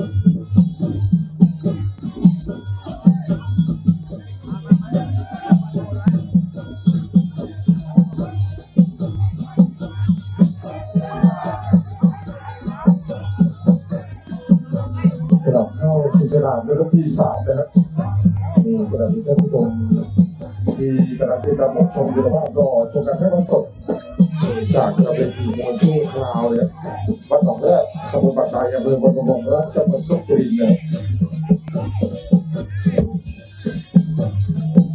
กระดับเข้าสู่สาในรอบที่สามนะครับมีกระดับที่ท่านผู้ชมที่กระดับที่รับชมอยู่ในบ้านก็ชมกันแค่วันสดจากกระเป็นทีมวยชั่วคราวเนี่ยวัดหนองแรก ตำบลปากไก่อำเภอบางประกงและจังหวัดสุรินทร์เนี่ย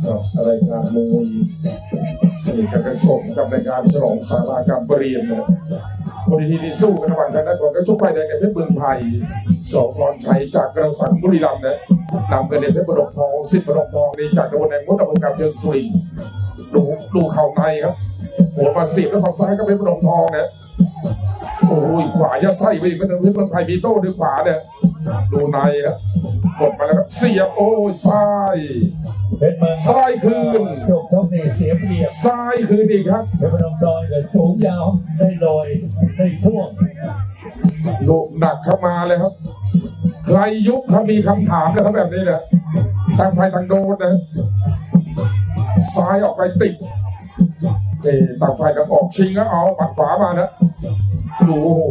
ก็รายการมวยนี่การกระชมกับรายการฉลองสาราการประเรียนเนี่ยคนที่ที่สู้กันระหว่างทางด้านก่อนก็ชกไปแดงกับเพชรเมืองไทยสองพรชัยจากกระสังบุรีรัมย์เนี่ยนำกันเด่นเพชรประดกทองสิทธิ์ประดกทองนี่จากตำบลแดงมดอำเภอกาบเชิงสุรินทร์ดูดูเข่าในครับหัวมาสีบแล้วฝั่งซ้ายก็เป็นพนมทองเนี่ย โอ้ยขวายัดไส้ไปอีกเป็นเพื่อนไทยมีโต้ด้วยขวาเนี่ยดูในนะกดมาแล้วครับเสียบโอ้ยซ้ายเพชรเมืองซ้ายคืนจบทกนี่เสียเปรียบซ้ายคืนอีกครับเพชรพนมดอยเลยสูงยาวได้ลอยได้ช่วงลูกหนักเข้ามาเลยครับ ใครยุบเขามีคำถามนะครับแบบนี้นะต่างไฟต่างโดนนะซ้ายออกไปติดเออต่างไฟกันออกชิงแล้วเอาปัดขวามานะดู โอ้โห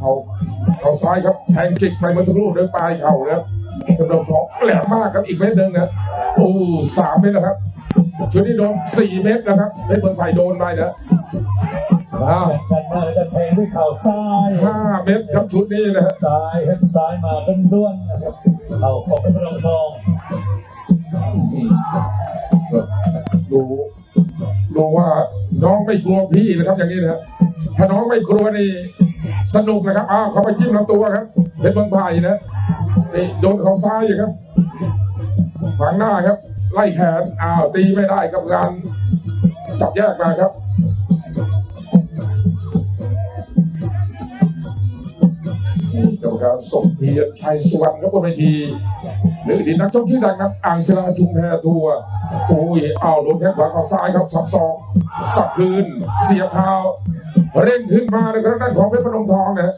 เอาเอาซ้ายครับแทงจิกไปเมื่อสักครู่ด้วยปลายเข่านะครับกระโดดท้องแหลมมากครับอีกเม็ดหนึ่งนะโอ้สามเม็ดนะครับชุดนี้โดนสี่เม็ดนะครับเม็ดเมืองไทยโดนไปนะอ้าวกันมาจะแทงด้วยเข่าซ้ายห้าเม็ดครับชุดนี้นะฮะซ้ายเพชรซ้ายมาต้นด้วนๆนะครับเข่าของเพชรพนมทองดู ดูว่าน้องไม่กลัวพี่นะครับ อย่างนี้นะครับถ้าน้องไม่กลัวนี่สนุกนะครับอ้าวเขาไปจิ้มลำตัวครับเป็นเมืองไผ่นะนี่โดนเขาซ้ายอยู่ครับขวางหน้าครับ ไล่แขนอ้าวตีไม่ได้กับการจับแยกมาครับกรรมการสมเพียรชัยสุวรรณครับบนเวทีหรือดีนักชกชื่อดังครับอ่างศิลาชุมแพทัวร์ โอ้ยอ้าวโดนแข้งขวาเข้าซ้ายครับสับสองสับคืน เสียบเท้า เร่งขึ้นมาในกระด้านของเพชรพนมทองนะ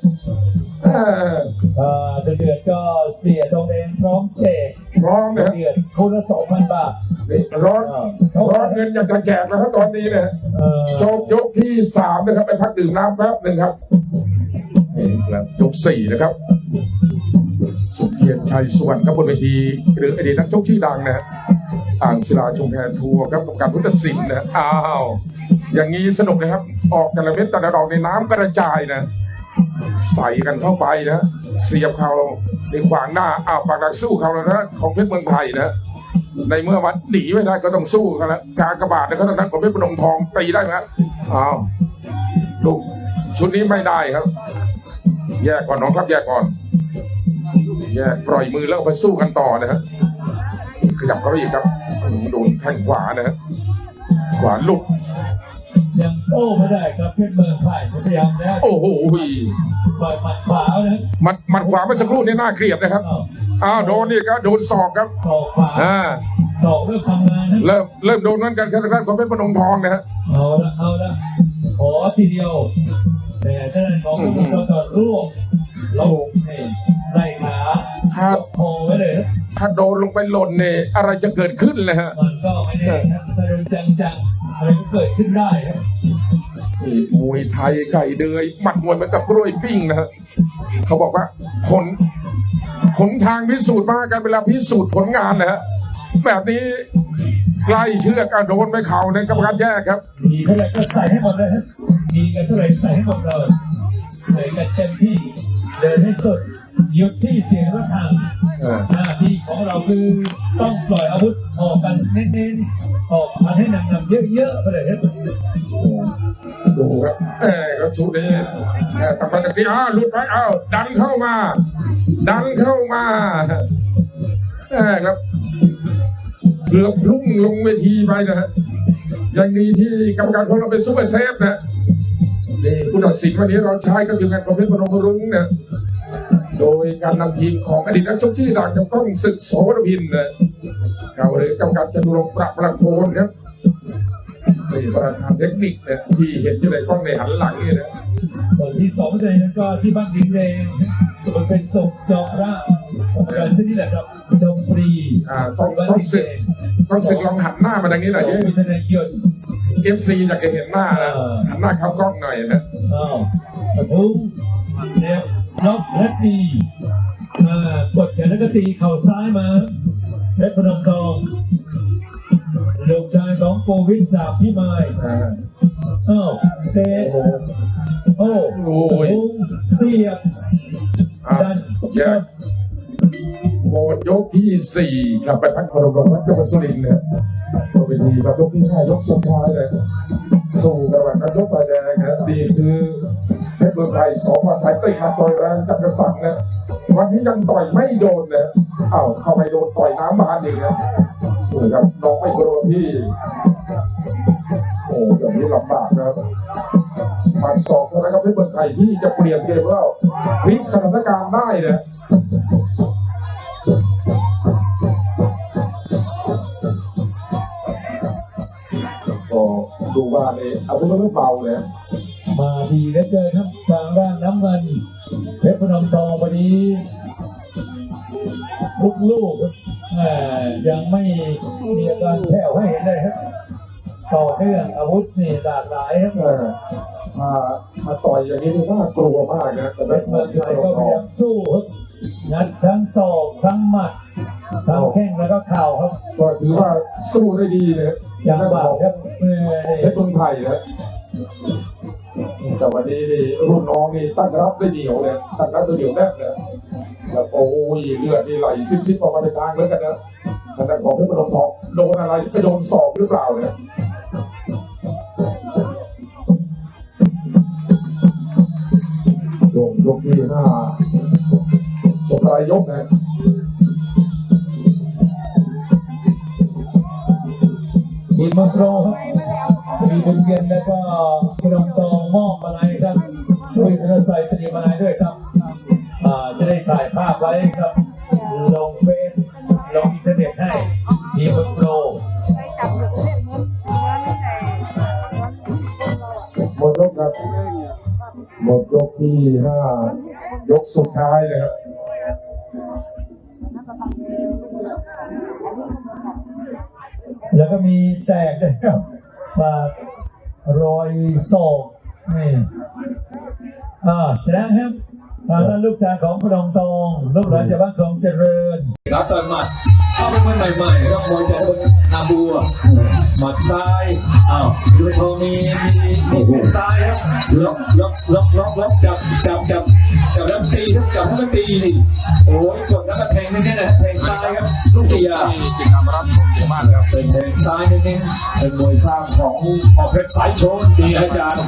เอ่ออ่าเดือดๆก็เสียตรงเองพร้อมเจกพร้อมนะฮะเดือดคู่ละสองพันบาทนี่ร้อนอ่าร้อนเงินอยากจะแจกนะครับตอนนี้นะเอ่อจบยกที่สามนะครับไปพักดื่มน้ำแป๊บหนึ่งครับนี่ครับยกสี่นะครับสุเพียรชัยสุวรรณครับบนเวทีหรืออดีตนักชกชื่อดังนะฮะ อ่างศิลาชุมแพทัวร์ครับกับการพุทธศิลป์นะอ้าวอย่างนี้สนุกนะครับ ออกแต่ละเม็ดแต่ละดอกในน้ำกระจายนะ ใส่กันเข้าไปนะเสียบเขาในขวางหน้าอ้าวปากหลักสู้เขาแล้วนะของเพชรเมืองไทยนะในเมื่อมันหนีไม่ได้ก็ต้องสู้กันแล้วการกระบาดนะครับตอนนั้นของเพชรพนมทองตีได้ไหมอ้าวลูกชุดนี้ไม่ได้ครับ แยกก่อนน้องครับแยกก่อนแยกปล่อยมือแล้วไปสู้กันต่อนะฮะ ขยับเข้าไปอีกครับอืมโดนแข้งขวานะฮะขวาลุกยังโต้ไม่ได้ครับเพชรเมืองไทยพยายามนะโอ้โหปล่อยหมัดขวานะมันมันขวาเมื่อสักครู่นี่น่าเกลียดนะครับอ้าวอ้าวโดนนี่ก็โดนศอกครับศอกขวาอ่าศอกเริ่มทำงานนะเริ่มเริ่มโดนนั้นกันครับทางด้านของเพชรพนมทองนะฮะเอาละเอาละขอทีเดียว แต่ท่านของผมก็จะรวบลงนี่ไล่ขาครับโอไว้เลยนะ ถ้าโดนลงไปหล่นเนี่ยอะไรจะเกิดขึ้นเลยฮะมันก็ไม่แน่นะถ้าโดนจังๆอะไรก็เกิดขึ้นได้นะนี่มวยไทยไก่เดือยหมัดมวยเหมันกับกล้วยปิ้งนะฮะเขาบอกว่าผลผลทางพิสูจน์มากันเวลาพิสูจน์ผลงานนะฮะแบบนี้ไล่เชือกอะโดนไปเข่าในยกรรมการแยกครับ มีเท่าไหร่ก็ใส่ให้หมดเลยนะมีกันเท่าไหร่ใส่ให้หมดเลยใส่กันเต็มที่เดินให้สุด หยุดที่เสียงระฆังอ่าหน้าที่ของเราคือต้องปล่อยอาวุธออกกันเน้นๆออกมาให้หนักๆเยอะๆไปเลยนะดูครับเอ้ยก็ชุดนี้เอ้ยตั้งแต่ตะกี้อ้าวหลุดไปอ้าวดันเข้ามา ดันเข้ามาเอ้ยครับเกือบลุ่งลงเวทีไปนะฮะยังดีที่กรรมการของเราเป็นซูเปอร์เซฟนะนี่ผู้ตัดสินวันนี้เราใช้ก็คือการประเภทพนมรุ้งนะ โดยการนำทีมของอดีตนักชกชื่อดังกับกล้องศึกโสรพินนะเราเลยกรรมการจตุรงค์ประประโคนครับนี่ประธานเทคนิคเนี่ยที่เห็นอยู่ในกล้องในหันหลังนี่นะส่วนที่สองเลยนั้นก็ที่บ้านดินเองมันเป็นศพจอระกันที่นี่แหละครับชมฟรีอ่าต้องบ้านต้องดินสึกเองต้องสึกลองหันหน้ามาทางนี้หน่อยโอ้ดิมีทนายยนต์เอฟซีอยากจะเห็นหน้านะเออหันหน้าเข้ากล้องหน่อยนะอ้าวกระทุ้งเนี่ย ล็อกและตีอ่ากดแขนแล้วก็ตีเข่าซ้ายมาเพชรพนมทองลูกชายของโกวินจากพี่ไม้อ่าอ้าวเตะโอ้โหโอ้โอ้ยทุ้งเสียบอะดันแยกโหมดยกที่สี่ครับไปพักพรบรัฐจังหวัดสุรินทร์เนี่ยตัวเวทีครับยกที่ห้ายกสุดท้ายเลย สู้กันแบบนักยกไฟแดงนะดีคือเพ ชรเมืองไทยสองวันไทยตีมาต่อยแรงจับกระสังนะวันนี้ยังต่อยไม่โดนนะเอ้าเข้าไปโดนต่อยน้ำบานอีกนะนี่ครับน้องไม่กลัวพี่ โอ้อย่างนี้ลำบากนะมัดสองเท่านั้นครับเพชรเมืองไทยที่จะเปลี่ยนเกมแล้วพลิกสถานการณ์ได้นะก็ดูว่าเนี่ยอาวุธมันไม่เบาเลย มาดีเหลือเกินครับทางด้านน้ำเงินเพชรพนมทองวันนี้ลูกลูกครับแหม่ยังไม่มีอาการแผ่วให้เห็นเลยครับต่อเนื่องอาวุธนี่หลากหลายครับเออมามาต่อยอย่างนี้นี่น่ากลัวมากนะแต่เพไม่ชรเหมืเมืออนงที่ไทยเราก็พทยายามสู้ครับงัดทั้งศอกทั้งหมัดทั้งแข้งแล้วก็เข่าครับก็ถือว่าสู้ได้ดีเลยจังหวะครับเมื่อเพชรเมืองไทยนะ แต่วันนี้นี่รุ่นน้องนี่ตั้งรับได้เหนียวเลยตั้งรับได้เหนียวแน่นเลยแล้วโอ้ยเลือดนี่ไหลซิบๆออกมาเป็นทางแล้วกันนะทางด้านของเพชรพนทองโดนอะไรไปโดนศอกหรือเปล่าเนี่ยช่วงยกที่ห้าจบรายยกนะทีมมังโรครับมีบุญเย็นแล้วก็พน ห้ายกสุดท้ายนะครับแล้วก็มีแตกด้วยครับฝากรอยศอกนี่อ่าชนะครับทางด้านลูกชายของพนมทองลูกหลานจากบ้านคลองเจริญ รับตอนมัด เข้าไปมันใหม่ๆครับมวยจากคนาบัวหมัดซ้ายอ้าวดูทองมีมีมีซ้ายครับล็อกล็อกล็อกล็อกล็อกจับจับจับจับแล้วตีครับจับแล้วก็ตีนี่โอ้ยกดแล้วก็แทงนี่นะแทงซ้ายครับลูกเสียาติดตามรับชมอยู่บ้านครับเป็นแทงซ้ายนี่นี่เป็นมวยสร้างของออกเพชรสายชนดีอาจารย์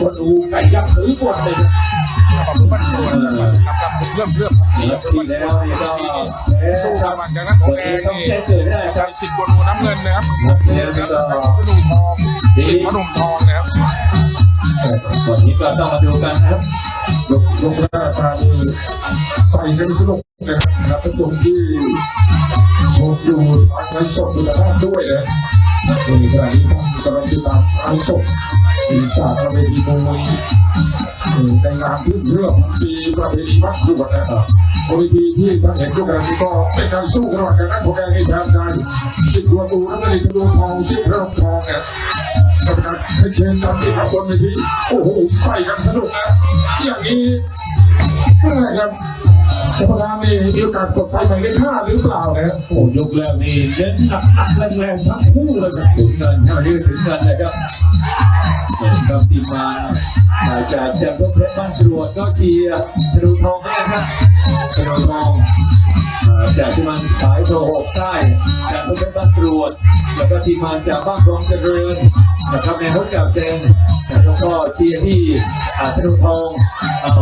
คนอูไก่ยักษ์ถือกดเลย ขอบคุณบ้านตัวนะครับกับสิบเรื่องเรื่องนี่ครับที่แล้วนี่สู้คกัรับบมันจากนั้นของแดงต้องนี่แจ้งเกิดได้ครับสิบกว่าดูน้ำเงินนะครับนี่ยนะครับพนุ่มทองสิบพนุ่มทองนะครับวันนี้ก็ต้องมาดูกันนะครับยกยกแรกมานี่ใส่กันสนุกนะครับแล้วเป็นตรงที่ชมอยู่ในสดคุณภาพด้วยนะ ในขณะนี้ท่านกำลังติดตามไอสดที่จากประเพณีมวยในงานพื้นเรื่องปีประเพณีพักด่วนนะครับบริธีที่ท่านเห็นด้วยกันนี้ก็เป็นการสู้ระหว่างกันนักของแดงในแถบการสิบตัวตูแล้วก็ในกระดูทองสิบพระรองทองเนี่ยกรรมการเชิญกันที่ขับบนเวทีโอ้โหใส่กันสนุกนะอย่างนี้นะครับ กรรมการนี่มีโอกาสกดไฟไปได้ค่าหรือเปล่านะโอ้ยกแรกนี่เน้นหนักหนักแรงแรงทั้งคู่เลยครับถึงเงินเท่านี้ถึงเงินนะครับเห็นครับทีมงานมาจากแชมป์เพชรบ้านจรวดก็เชียร์ธนูทองนะครับธนูทองเอ่อจากทีมงานสายโทรหกใต้จากเพชรบ้านจรวดแล้วก็ทีมงานจากบ้านคลองเจริญนะครับในรถกับเจนแล้วก็เชียร์ที่ธนูทอง อ้า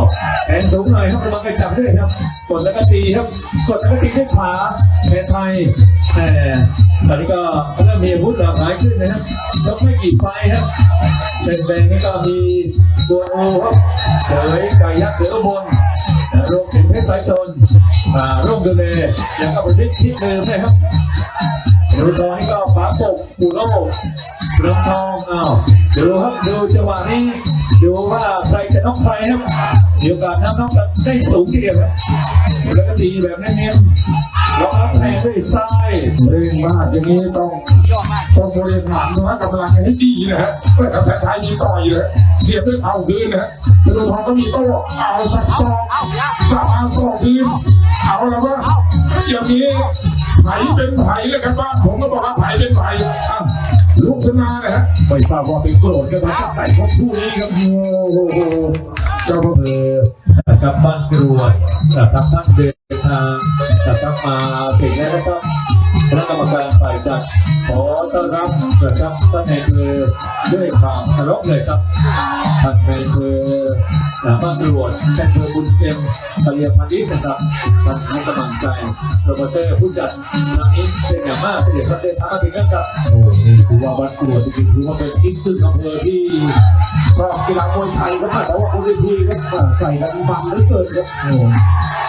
แขนสูงหน่อยครับระวังไปจับด้วยครับกดแล้วก็ตีครับกดแล้วก็ตีด้วยขวาแทนไทยแหมตอนนี้ก็เริ่มมีอาวุธหลากหลายขึ้นนะครับชกไม่กี่ไฟครับเป็นแดงนี่ก็มีบัวโอครับเฉยไก่ยักษ์เหลือบนนรวมถึงเพชรสายชนอ่าร่มดูเลยังกับประเทศที่เดิมนะครับ ดูตอนนี้ก็ฟ้าปกปูโลกเริ่มทองอ้าวดูครับดูจังหวะนี้ดูว่าใครจะน้องใครครับมีโอกาสน้ำน้องกันได้สูงทีเดียวครับแล้วก็ตีแบบเน้นๆแล้วอัพแทงด้วยซ้ายเร่งมากอย่างนี้ต้องต้องบริหารนะกำลังให้ดีนะฮะเพื่อกระแสไทยมีต่อยเลยเสียบด้วยเท้าคืนนะฮะธนูทองก็มีโต้เอาสับซอกสับอาซอกคืนเอาแล้วว่าอย่างนี้ ไผ่เป็นไผ่เลยครับบ้านผมก็บอกว่าไผ่เป็นไผ่อะลุกขึ้นมานะฮะไม่ทราบว่าเป็นโกรธกันมาจากไหนของผู้นี้ครับโอ้โหเจ้าพ่อเออนะครับบ้านกรวดนะครับท่านเดินทางนะครับมาถึงแล้วนะครับ คณะกรรมการฝ่ายจัดขอต้อนรับนะครับท่านในายอด้วยความเคารพเลยครับท่านในายอำเภอบ้านกรวดท่านอำเภอบุญเต็มทะเลพันธ์นะครับท่านให้กำลังใจโปรโมเตอร์ผู้จัดงานนี้เป็นอย่างมากเป็นอย่างท่านเดินทางมาถึงนครับโอ้นี่ถือว่าบ้านกรวดจริงๆถือว่าเป็นอีกหนึ่งอำเภอที่ชอบกีฬามวยไทยครับแต่ว่าคนเวทีครับใส่กันมันเหลือเกินครับ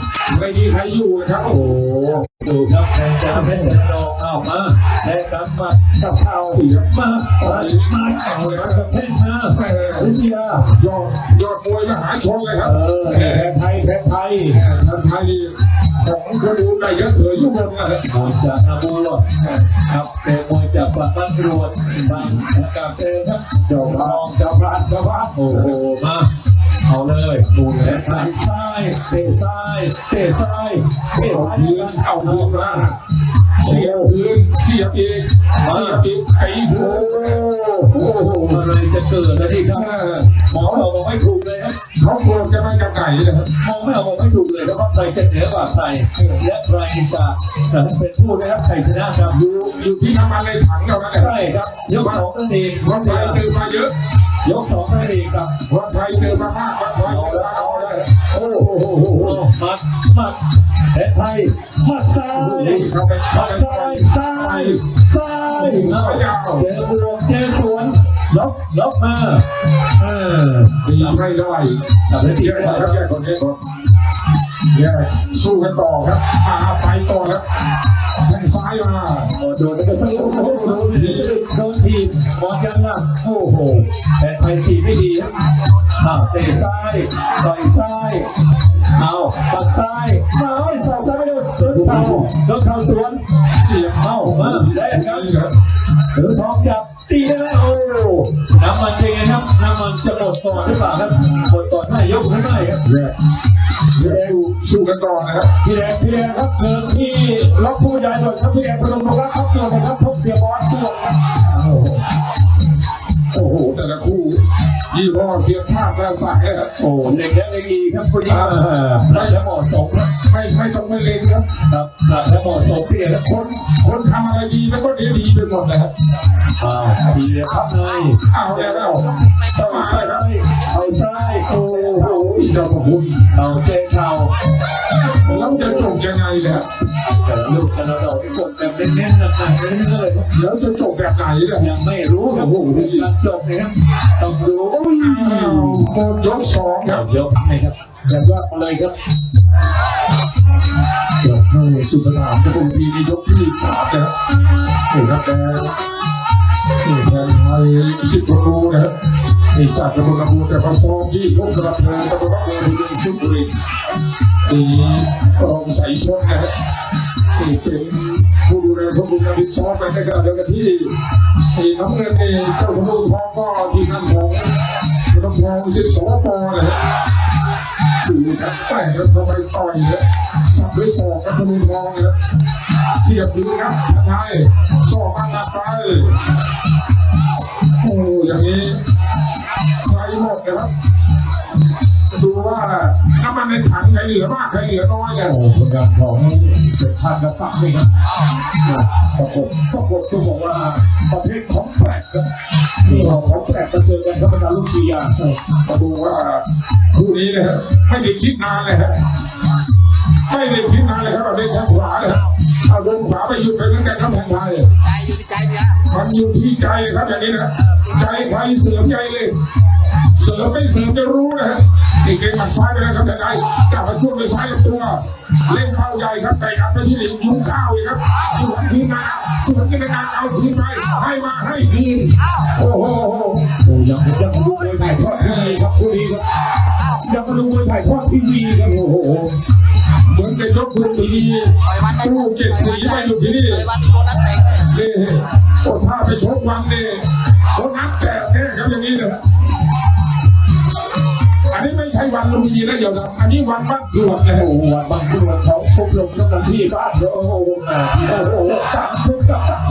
ไม่มีใครอยู่นะครับ โอ้โหดูครับแทนจะเป็นดอกเอามาแทนกันมากับเท้าเสียบมาไปมาเอาเลยครับเพ่งมาวิทยายอดยอดมวยมหาชนเลยครับอแพ้ไทยแพ้ไทยท่านไทยของกระดูกได้เยอะเสือยุบลงนะครับมวยจากนาบัวครับเป็นมวยจากฝั่งบ้านกรวดบางกับเจอครับเจ้าพองเจ้าพระเจ้าพระโอ้โหมา เอาเลยดูแลทางซ้ายเตะซ้ายเตะซ้ายเตะซ้ายพื้นเอาพื้นมาเสียบพื้นเสียบอีกเสียบอีกไอ้โอ้โหอะไรจะเกิดแล้วที่ครับหมอเราบอกไม่ถูกเลยครับ เขาโกรธกันมากับไก่นะครับมองไม่ออกบอกไม่ถูกเลยครับว่าใครจะเหนือกว่าใครและใครจะจะเป็นผู้ได้รับชัยชนะครับอยู่อยู่ที่น้ำมันในถังเท่านั้นแหละใช่ครับยกสองนั่นเองคนไทยตื่นมาเยอะ ยกสองนั่นเองครับคนไทยตื่นมามากคนไทยตื่นมาเอาเลยโอ้โหมัดมัดและไทยมัดซ้ายเขาไปมัดซ้ายซ้ายซ้ายเจอบวกเจอสวน ล็อกล็อกมาเออดีไม่ได้ทำให้ทีแยมกได้ครับแยรับกคนนี้ก่อนแยกสู้กันต่อครับอาไปต่อแล้วแทงซ้ายมาโดนแล้วก็สนุกโอ้โหโดนทีมบอลยังล่ะโอ้โหแต่ไทยทีไม่ดีครับอ้าวเตะซ้ายต่อยซ้ายเอาปัดซ้ายมาไอ้สองซ้ายไม่โดน นเข่าโดนเข่าสวนเสียบเอามาได้ครับนี่ครับหรือทองจับตีได้ไหมโอ้น้ำมันเป็นไงครับน้ำมันจะหมดก่อนหรือเปล่าครับหมดก่อนไม่ยกไม่ได้ครับแยกแยกสู้สู้กันต่อนะครับพี่แดงพี่แดงครับเชิญที่ล็อกผู้ใหญ่หน่อยครับพี่แดงพนมรักครับตัวนะครับพบเสียบอลตัวครับโอ้โห แต่ละคู่ยี่ห้อเสียชาติและสายโอ้เด็กและเด็กดีครับคนนี้ได้และเหมาะสมครับ ไม่ไม่ต้องไม่เล็งครับครับและเหมาะสมพี่แดงครับคนคนทำอะไรดีแล้วก็ดีดีไปหมดนะครับอ่าดีเลยครับเลยเอาแล้วเอาเอามาซ้าเลยยครับเอาซ้ายโอ้โอ้โหเจ้าพระคุณเอาเจเข่า แล้วจะจบยังไงเนี่ยแต่ลูกกระโดดที่กดแบบเน้นๆหนักๆเรื่อยๆครับแล้วจะจบแบบไหนเนี่ยยังไม่รู้ครับโอ้โหการจบนะครับต้องดูโอ้ยอ้าวหมดยกสองครับยกนะครับยกยอดมาเลยครับยกเข้าสู่สนามจะเป็นปีนี้ยกที่สามนะครับนี่ครับแดงนี่แทนไทยสิบประตูนะครับนี่จากกระบวนการแต่พอซ้อมที่ยกกระเพลิงกระบวนการเดินถึงสุพร รณตีรองใส่ชนนะครับนี่เป็นผู้ดูแลพวกคุณการซ้อมไปในขณะเดียวกันที่นี่น้ำเงินนี่เจ้าพนุทองก็ทีมงานของน้ำทองสิบสองปอนะครับดูครับแปะแล้วทำไมต่อยเนี่ยสับด้วยศอกกับพนุทองเนี่ยเสียบดูครับทำไมศอกอันละไปโอ้อย่างนี้ใครหมดนะครับ ดูว่าน้ำมันในถังใครเหลือมากใครเหลือน้อยเนี่ยโอ้ผลงานของเสกชาติกษัตริย์นี่ครับประกบประกบก็บอกว่าประเภทของแปลกครับที่เราของแปลกมาเจอกันครับบรรดาลูกเชียร์มาดูว่าคู่นี้นะครับไม่ได้คิดนานเลยฮะไม่ได้คิดนานเลยครับเราเล่นแข้งขวาเลยครับเอาโดนขวาไปหยุดไปเหมือนกันครับแทงไทยใจอยู่ที่ใจเนี่ยมันอยู่ที่ใจครับอย่างนี้นะใจใครเสียใจเลย เสือไม่เสือจะรู้นะฮะนี่เก่งหมัดซ้ายไปแล้วครับแต่ได้กลับมาช่วงด้วยซ้ายตัว เล่นเป้าใหญ่ครับแต่อัดไปที่หลิงยุ้งข้าวอีกครับสวนทีมาสวนกันในการเอาทีไปให้มาให้ทีมโอ้โหโอ้ยังยังดูมวยถ่ายทอดทีวีครับคู่นี้ครับยังดูมวยถ่ายทอดทีวีครับโอ้โหเหมือนจะยกคุณดีตู้เจ็ดสีไปอยู่ที่นี่นี่โอ้ถ้าไปชกวันนี่เขานับแต่แค่ครับอย่างนี้นะ ช่วันลุมพินีนะเดี๋ยวนะอันนี้วันบ้านตรวจนะโอ้โหวันบ้างช่วงเขาชมลงกำลังที่บ้านโอ้โหอ่าโอ้โหสามชุดกับสาม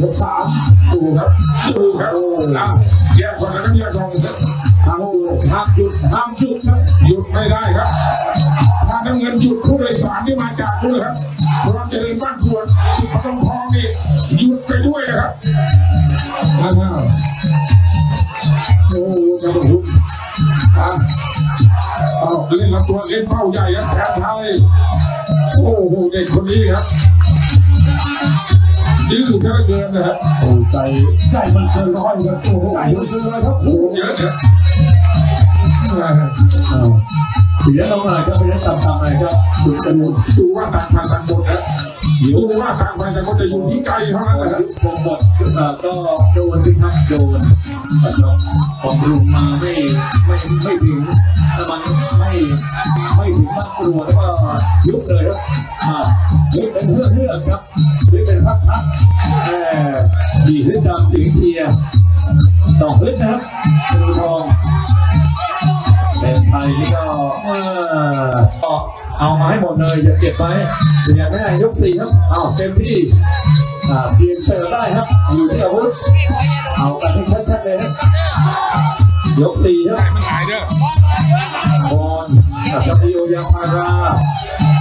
ยกสามดูครับดูครับอะแยกก่อนแล้วก็แยกก่อนทางห้ามหยุดห้ามหยุดครับหยุดไม่ได้ครับถ้าน้ำเงินหยุดผู้โดยสารที่มาจากนู้นครับความเจริญบ้านตรวจสิบปทุมทองนี่หยุดไปด้วยนะครับอ้าวโอ้กระดูกอะ เอาเล่นลำตัวเล่นเป้าใหญ่ครับแทนไทยโอ้โหเด็กคนนี้ครับดื้อซะเหลือเกินนะฮะโอ้ใจใจมันเกินร้อยครับโอ้โหใจมันเกินร้อยครับโอ้โหเยอะนะอ่าอ้าวเสียลงหน่อยครับไปได้ต่ำๆหน่อยครับดูจะดูดูว่าต่างฝ่ายต่างหมดนะ ดูว่าต่างฝ่ายต่างคนจะอยู่ที่ใจเท่านั้นแหละครับวงบทอ่าก็โดนที่ครับโดนนะครับบำรุงมาไม่ไม่ไม่ถึงถ้ามันไม่ไม่ถึงบ้านครัวแล้วก็ยุบเลยครับอ่ายุบเป็นเพื่อนเพื่อนครับยุบเป็นพักพักแหมดีฮึดตามเสียงเชียร์ต้องฮึดนะครับเป็นทองเป็นไทยนี่ก็ เอามาให้หมดเลยอย่าเก็บไว้อย่าไม่ได้ยกสี่ครับเอาเต็มที่อ่าเพียงเสิร์ฟได้ครับอยู่ที่อาวุธเอากันให้ชัดๆเลยครับยกสี่ครับ มันหายเด้อบอลกับดิโยยาพารา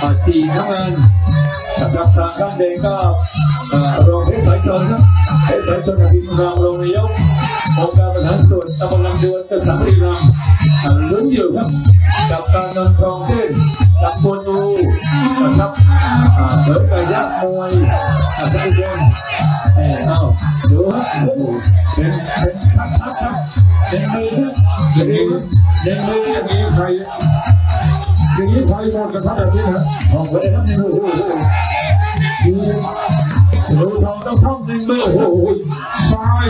อ่าจีน้ำเงินกับทางด้านเดงก็รองเพชรสายชนครับเพชรสายชนกับทีมรองรองนายกองค์การบริหารส่วนตำบลลำดวนกระสังบุรีรัมย์อ่าลุ้นอยู่ครับกับการนำครองชื่นกอูนะครับอ่าเบิร์ดกับยักษ์มวยอ่าท่านผู้ชมเออเอาดูครับโอ้โหเป็นเป็นทักทักครับเป็นมือครับอย่างนี้เป็นมืออย่างนี้ใครอย่างนี้ใครหมดกับบบนี้นะครับ โอ้โหดูดูทองต้องท่องหนึ่งมือโอ้โหซ้าย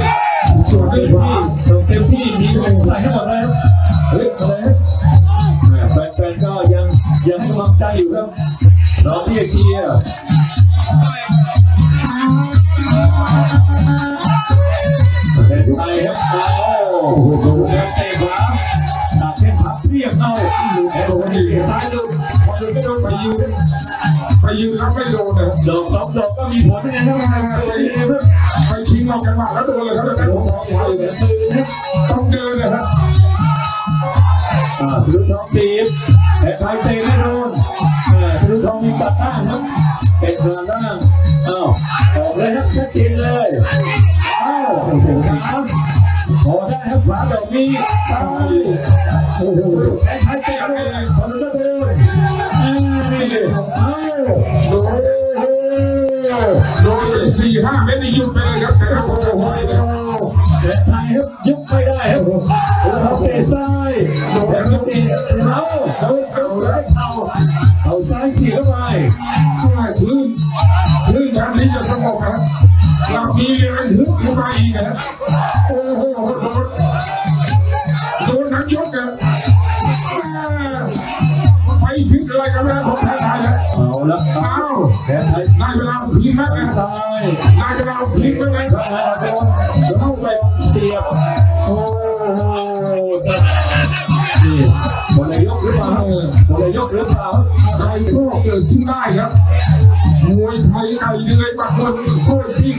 ส่วนเต็ที่มขวาที่เต็มที่มีเป็นใส่ให้หมดเลยครับเฮ้ยอะไรครับแฟนๆก็ยังยังให้กำลังใจอยู่ครับ รอที่เชียร์เป็นไทยครับเอาโอ้โหดูแรงเตะขวาหนักแข้งขาเรียบเอาดูแอนโทนีเตะซ้ายดูพอดูไม่โดนไปยืนไปยืนรับไม่โดนนะดอกสองดอกก็มีผลนะครับไปยืนครับไปชิงออกกันมาแล้วโดนเลยครับแต่ผมมองไว้เลยมือนะต้องเดินนะครับอ่าทุทองตีบแต่ใครเตะไม่โดน เออทุทองมีปัดตั้งครับเป็นทางล่างอ้าวออกเลยครับชัดเจนเลยอ้าวโอ้โหครับพอได้ครับขวาดอกนี้ซ้ายโอ้โหแต่ใครเตะไม่โดนคนละโดนเอ้ยอ้าวโดนโดนสี่ห้าเมตรนี่ยุดไปเลยครับแต่ละคนโอ้โหและไทยครับยุบไม่ได้ครับเขาเตะซ้ายแล้วก็เตะเอาเอาเอาซ้ายเข่าเอาซ้า สียเข้าไปคลื่นคลื่นทางนี้จะสงบครับหลังนี้เลยฮึบขึ้นมาอีกนะโอ้โหโดนโดนทั้งยกนะไปคิดอะไรกันแล้วของไทยไทยเอาละเอาแพ้ไทยได้เวลาพลิกแล้วนะซ้ายได้เวลาพลิกแล้วนะโดนเข้าไปเสียบโอ้โหนี่บอลยกหรือเปล่าบอลยกหรือเปล่า ก็เกิดขึ้นได้ครับมวยไทยไทยเดือยบางคนโคตรจริง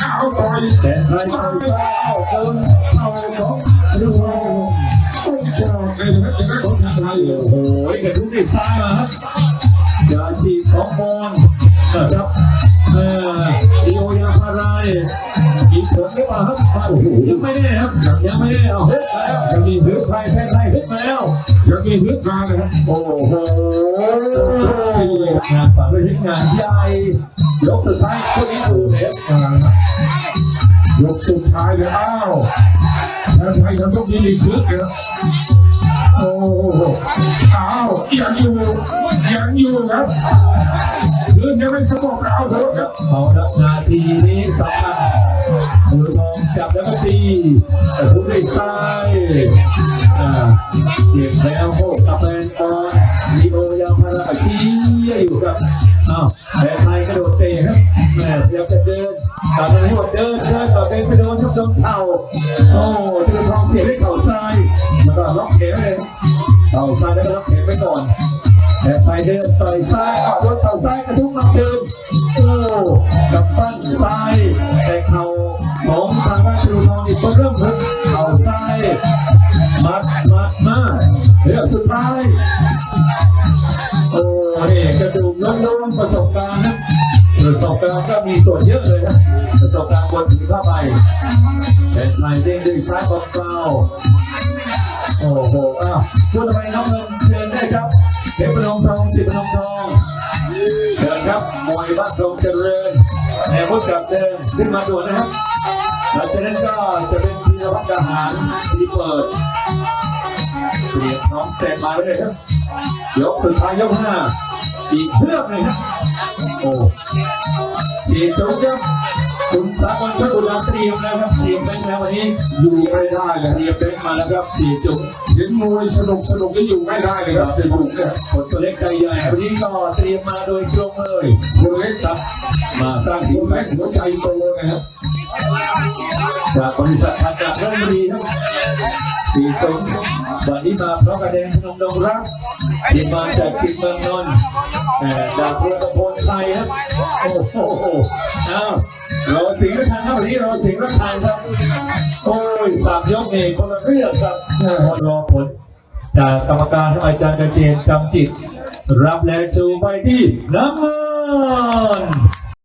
ก้าวต่อยแต่ไทยซ้าซ้ายยเอาเดินเอาของดูต้องจอดเลยนะครับจะได้ของไทยโอ้โหกระทุ้งที่ซ้ายมาครับยาจีของบอลนะครับเออโอยาพาราย อีกผลหรือเปล่าครับโอ้โหยังไม่แน่ครับยังไม่แน่เอาฮ้ยแล้วยังมีหือใครแพ้ใครฮ้ยมาแล้วยังมีฮึดมาเลยครับโอ้โหสี่งานฝันด้วยงานใหญ่ยกสุดท้ายคนนี้ดูเลยครับยกสุดท้ายเลยอ้าวแทนไทยยังต้องมีอีกคึกเลย โอ้โหอ้าวยังอยู่ยังอยู่ครับคืนยังไม่สงบเอาเถอะครับเอาละนาทีนี้สำคัญมือทองจับแล้วก็ตีแต่ทุกด้วยซ้ายอ่าเก็บแล้วโคกตับเป็นบอลลีโอยาวมาราชี้อยู่ครับ อ้าวแต่ไทยกระโดดเตะครับแม่พยายามจะเดินตามไปหัวเดินเดินต่อเป็นไปโดนทุบโดนเข่าโอ้ทุกทองเสียด้วยเข่าซ้ายแล้วก็ล็อกแขนเลยเข่าซ้ายแล้วก็ล็อกแขนไปก่อนแต่ไปเดินต่อยซ้ายออกรถเข่าซ้ายกระทุ้งน้ำเดิมโอ้กับปั้นซ้ายแต่เข่าของทางด้านครูทองนี่ก็เริ่มเข่าซ้ายมัดมัดมา ถือผ้าใบแต่ไทยเด้งด้วยซ้ายเบาโอ้โห อ้าวพูดทำไมน้องเงินเชิญได้ครับเพชรพนมทองสิบพนมทองเชิญครับมวยบ้านดงเจริญแนวพุทธกับเชิญขึ้นมาด่วนนะครับหลังจากนั้นก็จะเป็นพีรพัฒน์ทหารที่เปิดเตรียมน้องแซงมาไว้เลยครับ ยกสุดท้ายยกห้าอีกเพื่อหนึ่งครับโอ้สียจุ๊บครับ สากลช่วยอุดรเตรียมแล้วครับเตรียมแบงค์แล้ววันนี้อยู่ไม่ได้เลยเตรียมแบงค์มาแล้วครับสียจุ๊บเห็นมวยสนุกสนุกก็อยู่ไม่ได้เลยครับเสียบุกเนี่ยคนตัวเล็กใจใหญ่วันนี้ก็เตรียมมาโดยตรงเลยคนเล็กครับมาสร้างสีคนแข็งกหัวใจโตนะครับจากบริษัทพันจากเรื่องดีครับสีตรงวันนี้มาเพร้อมกับแดงพนมดงรักที่มาจากกินเมืองนนท์แต่ดาบเรือตะโพนชัยครับโอ้โหอ้าว รอสิงห์รัทังครับวันนี้รอสิงห์รัทังครับ โอ้ยสามยกเองคนละเรื่องครับรอผล จากกรรมการทั้งอาจารย์กระเจนจำจิต รับแลชูไปที่น้ำเงิน